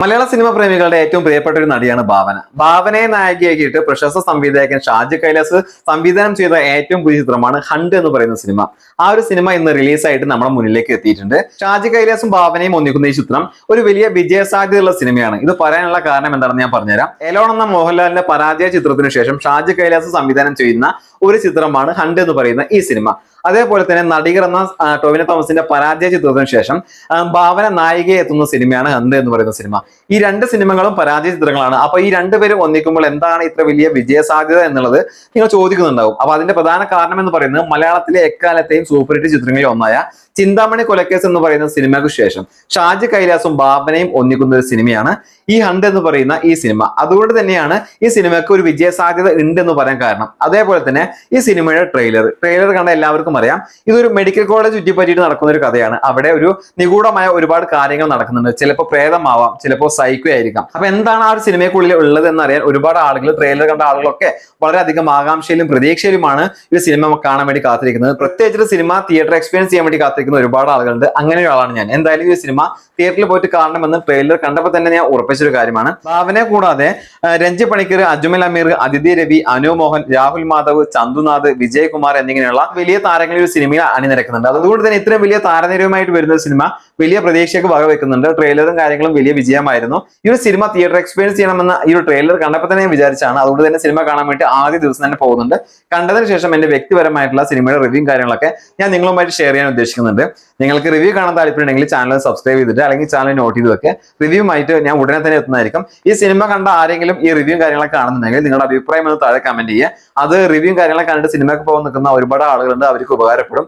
മലയാള cinema പ്രേമികളുടെ ഏറ്റവും പ്രിയപ്പെട്ട ഒരു നടിയാണ് ഭാവന. ഭാവനയെ നായികയാക്കിയിട്ട് പ്രശസ്ത സംവിധായകൻ ഷാജി കൈലാസ് സംവിധാനം ചെയ്ത ഏറ്റവും പുതിയ ചിത്രമാണ് ഹണ്ട് എന്ന് പറയുന്ന സിനിമ. ആ ഒരു സിനിമ ഇന്ന് റിലീസായിട്ട് നമ്മുടെ മുന്നിലേക്ക് എത്തിയിട്ടുണ്ട്. ഷാജി കൈലാസും ഭാവനയും ഒന്നിക്കുന്ന ഈ ചിത്രം ഒരു വലിയ വിജയ സാധ്യതയുള്ള സിനിമയാണ്. ഇത് പറയാനുള്ള കാരണം എന്താണെന്ന് ഞാൻ പറഞ്ഞുതരാം. എലോൺ എന്ന മോഹൻലാലിന്റെ പരാജയ ചിത്രത്തിന് ശേഷം ഷാജി കൈലാസ് സംവിധാനം ചെയ്യുന്ന ഒരു ചിത്രമാണ് ഹണ്ട് എന്ന് പറയുന്ന ഈ സിനിമ. അതേപോലെ തന്നെ നടികർ എന്ന ടോവിനോ തോമസിന്റെ പരാജയ ചിത്രത്തിന് ശേഷം ഭാവന നായികയെ എത്തുന്ന സിനിമയാണ് ഹന്ത് എന്ന് പറയുന്ന സിനിമ. ഈ രണ്ട് സിനിമകളും പരാജയ ചിത്രങ്ങളാണ്. അപ്പൊ ഈ രണ്ടുപേരും ഒന്നിക്കുമ്പോൾ എന്താണ് ഇത്ര വലിയ വിജയ സാധ്യത എന്നുള്ളത് നിങ്ങൾ ചോദിക്കുന്നുണ്ടാവും. അപ്പൊ അതിന്റെ പ്രധാന കാരണം എന്ന് പറയുന്നത് മലയാളത്തിലെ എക്കാലത്തെയും സൂപ്പർ ഹിറ്റ് ചിത്രങ്ങളിൽ ഒന്നായ ചിന്താമണി കൊലക്കേസ് എന്ന് പറയുന്ന സിനിമയ്ക്ക് ശേഷം ഷാജി കൈലാസും ഭാവനയും ഒന്നിക്കുന്ന ഒരു സിനിമയാണ് ഈ ഹണ്ട് എന്ന് പറയുന്ന ഈ സിനിമ. അതുകൊണ്ട് തന്നെയാണ് ഈ സിനിമയ്ക്ക് ഒരു വിജയ സാധ്യത ഉണ്ട് എന്ന് പറയാൻ കാരണം. അതേപോലെ തന്നെ ഈ സിനിമയുടെ ട്രെയിലർ. ട്രെയിലർ കണ്ട എല്ലാവർക്കും അറിയാം. ഇതൊരു മെഡിക്കൽ കോളേജ് ചുറ്റിപ്പറ്റിയിട്ട് നടക്കുന്ന ഒരു കഥയാണ്. അവിടെ ഒരു നിഗൂഢമായ ഒരുപാട് കാര്യങ്ങൾ നടക്കുന്നുണ്ട്. ചിലപ്പോൾ പ്രേതമാവാം ചിലപ്പോൾ സൈക്കോ ആയിരിക്കാം. അപ്പൊ എന്താണ് ആ ഒരു സിനിമയ്ക്കുള്ളിൽ ഉള്ളത് എന്നറിയാൻ ഒരുപാട് ആളുകൾ ട്രെയിലർ കണ്ട ആളുകളൊക്കെ വളരെയധികം ആകാംക്ഷയിലും പ്രതീക്ഷയിലുമാണ് ഈ സിനിമ കാണാൻ വേണ്ടി കാത്തിരിക്കുന്നത്. പ്രത്യേകിച്ച് സിനിമ തിയേറ്റർ എക്സ്പീരിയൻസ് ചെയ്യാൻ വേണ്ടി കാത്തിരിക്കുന്ന ഒരുപാട് ആളുകളുണ്ട്. അങ്ങനെ ഒരാളാണ് ഞാൻ. എന്തായാലും ഈ സിനിമ തിയേറ്ററിൽ പോയിട്ട് കാണണമെന്ന് ട്രെയിലർ കണ്ടപ്പോൾ തന്നെ ഞാൻ ഉറപ്പിച്ചൊരു കാര്യമാണ്. ഭാവനെ കൂടാതെ രഞ്ജി പണിക്കർ അജ്മൽ അമീർ അതിഥി രവി അനു മോഹൻ രാഹുൽ മാധവ് ചന്തുനാഥ് വിജയകുമാർ എന്നിങ്ങനെയുള്ള വലിയ താരങ്ങൾ ഈ ഒരു സിനിമയിൽ അണിനിരക്കുന്നുണ്ട്. അതുകൊണ്ട് തന്നെ ഇത്രയും വലിയ താരനിരവുമായിട്ട് വരുന്ന ഒരു സിനിമ വലിയ പ്രതീക്ഷയ്ക്ക് വകവെക്കുന്നുണ്ട്. ട്രെയിലറും കാര്യങ്ങളും വലിയ വിജയമായിരുന്നു. ഈ ഒരു സിനിമ തിയേറ്റർ എക്സ്പീരിയൻസ് ചെയ്യണമെന്ന ഈ ഒരു ട്രെയിലർ കണ്ടപ്പോൾ തന്നെ വിചാരിച്ചാണ് അതുകൊണ്ട് തന്നെ സിനിമ കാണാൻ വേണ്ടി ആദ്യ ദിവസം തന്നെ പോകുന്നുണ്ട്. കണ്ടതിന് ശേഷം എന്റെ വ്യക്തിപരമായിട്ടുള്ള സിനിമയുടെ റിവ്യൂ കാര്യങ്ങളൊക്കെ ഞാൻ നിങ്ങളുമായിട്ട് ഷെയർ ചെയ്യാൻ ഉദ്ദേശിക്കുന്നുണ്ട്. നിങ്ങൾക്ക് റിവ്യൂ കാണാൻ താല്പര്യമുണ്ടെങ്കിൽ ചാനൽ സബ്സ്ക്രൈബ് ചെയ്തിട്ട് അല്ലെങ്കിൽ ചാനൽ നോട്ട് ചെയ്ത് വെക്കുക റിവ്യൂ ആയിട്ട് ഞാൻ ഉടനെ തന്നെ എത്തുന്നതായിരിക്കും. ഈ സിനിമ കണ്ട ആരെങ്കിലും ഈ റിവ്യൂ കാര്യങ്ങളൊക്കെ കാണുന്നുണ്ടെങ്കിൽ നിങ്ങളുടെ അഭിപ്രായം ഒന്ന് താഴെ കമന്റ് ചെയ്യുക. അത് റിവ്യൂ കാര്യങ്ങളൊക്കെ കണ്ടിട്ട് സിനിമയ്ക്ക് പോകാൻ നിൽക്കുന്ന ഒരുപാട് ആളുകളുണ്ട്. അവർക്ക് ഉപകാരപ്പെടും.